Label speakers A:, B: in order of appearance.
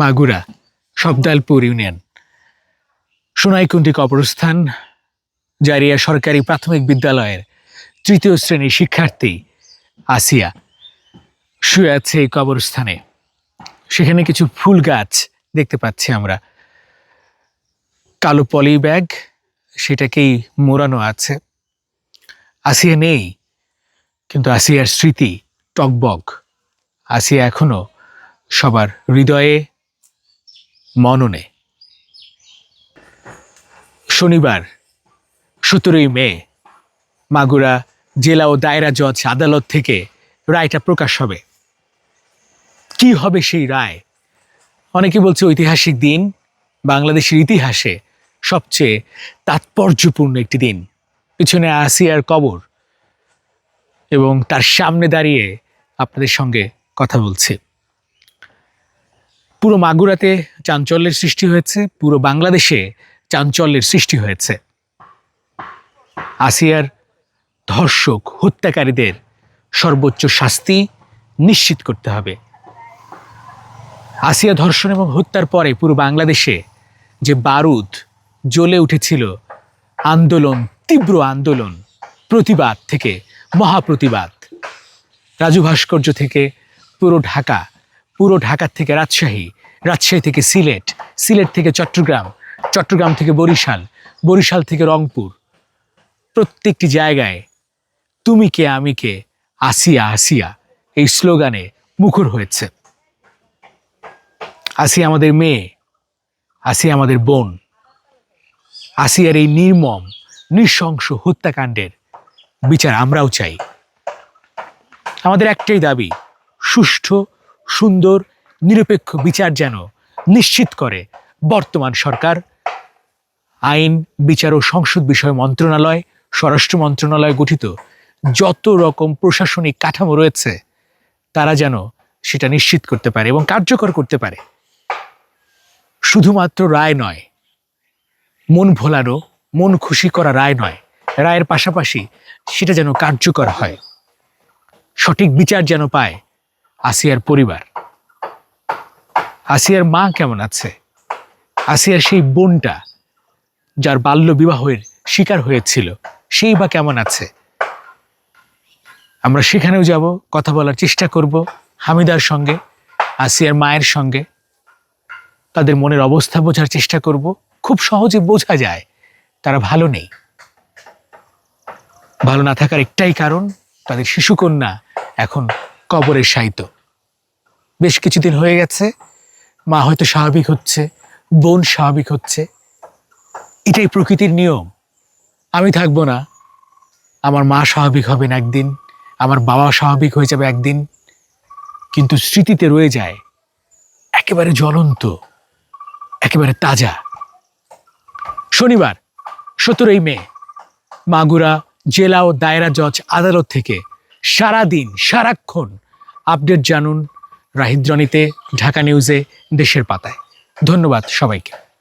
A: Magura, সবদালপুর union. Sonaikundi কবরস্থান, জারিয়া সরকারি প্রাথমিক বিদ্যালয়ের তৃতীয় শ্রেণির শিক্ষার্থী আসিয়া শুয়ে আছে এই কবরস্থানে। সেখানে কিছু ফুল গাছ দেখতে পাচ্ছি আমরা। কালো পলি ব্যাগ, সেটাকেই মোড়ানো আছে। আসিয়া নেই, কিন্তু আসিয়ার স্মৃতি টকবক। আসিয়া এখনও সবার হৃদয়ে মননে। শনিবার, সতেরোই মে, মাগুরা জেলা ও দায়রা জজ আদালত থেকে রায়টা প্রকাশ হবে। কি হবে সেই রায়? অনেকে বলছে ঐতিহাসিক দিন, বাংলাদেশের ইতিহাসে সবচেয়ে তাৎপর্যপূর্ণ একটি দিন। পিছনে আসিয়ার কবর এবং তার সামনে দাঁড়িয়ে আপনাদের সঙ্গে কথা বলছি। পুরো মাগুরাতে চাঞ্চল্যের সৃষ্টি হয়েছে, পুরো বাংলাদেশে চাঞ্চল্যের সৃষ্টি হয়েছে। আসিয়ার ধর্ষক, হত্যাকারীদের সর্বোচ্চ শাস্তি নিশ্চিত করতে হবে। আসিয়া ধর্ষণ এবং হত্যার পরে পুরো বাংলাদেশে যে বারুদ জ্বলে উঠেছিল, আন্দোলন, তীব্র আন্দোলন, প্রতিবাদ থেকে মহাপ্রতিবাদ। রাজু ভাস্কর্য থেকে পুরো ঢাকা, পুরো ঢাকার থেকে রাজশাহী রাজশাহী থেকে সিলেট সিলেট থেকে চট্টগ্রাম চট্টগ্রাম থেকে বরিশাল বরিশাল থেকে রংপুর। প্রত্যেকটি জায়গায় তুমি কে, আমি কে, আসিয়া আসিয়া এই স্লোগানে মুখর হয়েছে। আসিয়া আমাদের মেয়ে আসিয়া আমাদের বোন, আসিয়ার এই নির্মম, নৃশংস হত্যাকাণ্ডের বিচার আমরাও চাই। আমাদের একটাই দাবি, সুষ্ঠু, সুন্দর নিরপেক্ষ বিচার যেন নিশ্চিত করে বর্তমান সরকার, আইন, বিচার ও সংসদ বিষয় মন্ত্রণালয়, স্বরাষ্ট্র মন্ত্রণালয় গঠিত যত রকম প্রশাসনিক কাঠামো রয়েছে, তারা যেন সেটা নিশ্চিত করতে পারে এবং কার্যকর করতে পারে। শুধুমাত্র রায় নয়, মন ভোলানো, মন খুশি করা রায় নয়, রায়ের পাশাপাশি সেটা যেন কার্যকর হয়। সঠিক বিচার যেন পায় আসিয়ার পরিবার। আসিয়ার মা কেমন আছে? আসিয়ার সেই বোনটা যার বাল্য বিবাহের শিকার হয়েছিল, সেই বা কেমন আছে? আমরা সেখানেও যাব, কথা বলার চেষ্টা করব হামিদার সঙ্গে, আসিয়ার মায়ের সঙ্গে। তাদের মনের অবস্থা বোঝার চেষ্টা করব। খুব সহজে বোঝা যায়, তারা ভালো নেই। ভালো না থাকার একটাই কারণ, তাদের শিশুকন্যা এখন কবরের সাইত বেশ কিছুদিন হয়ে গেছে মা হয়তো স্বাভাবিক হচ্ছে, বোন স্বাভাবিক হচ্ছে। এটাই প্রকৃতির নিয়ম। আমি থাকব না। আমার মা স্বাভাবিক হবেন একদিন, আমার বাবা স্বাভাবিক হয়ে যাবে একদিন। কিন্তু স্মৃতিতে রয়ে যায়, একেবারে জ্বলন্ত, একেবারে তাজা। শনিবার, সতেরোই মে, মাগুরা জেলা ও দায়রা জজ আদালত থেকে সারা দিন সারাক্ষণ আপডেট জানুন রাহিদ্রণীতে ঢাকা নিউজে দেশের পাতায়। ধন্যবাদ সবাইকে।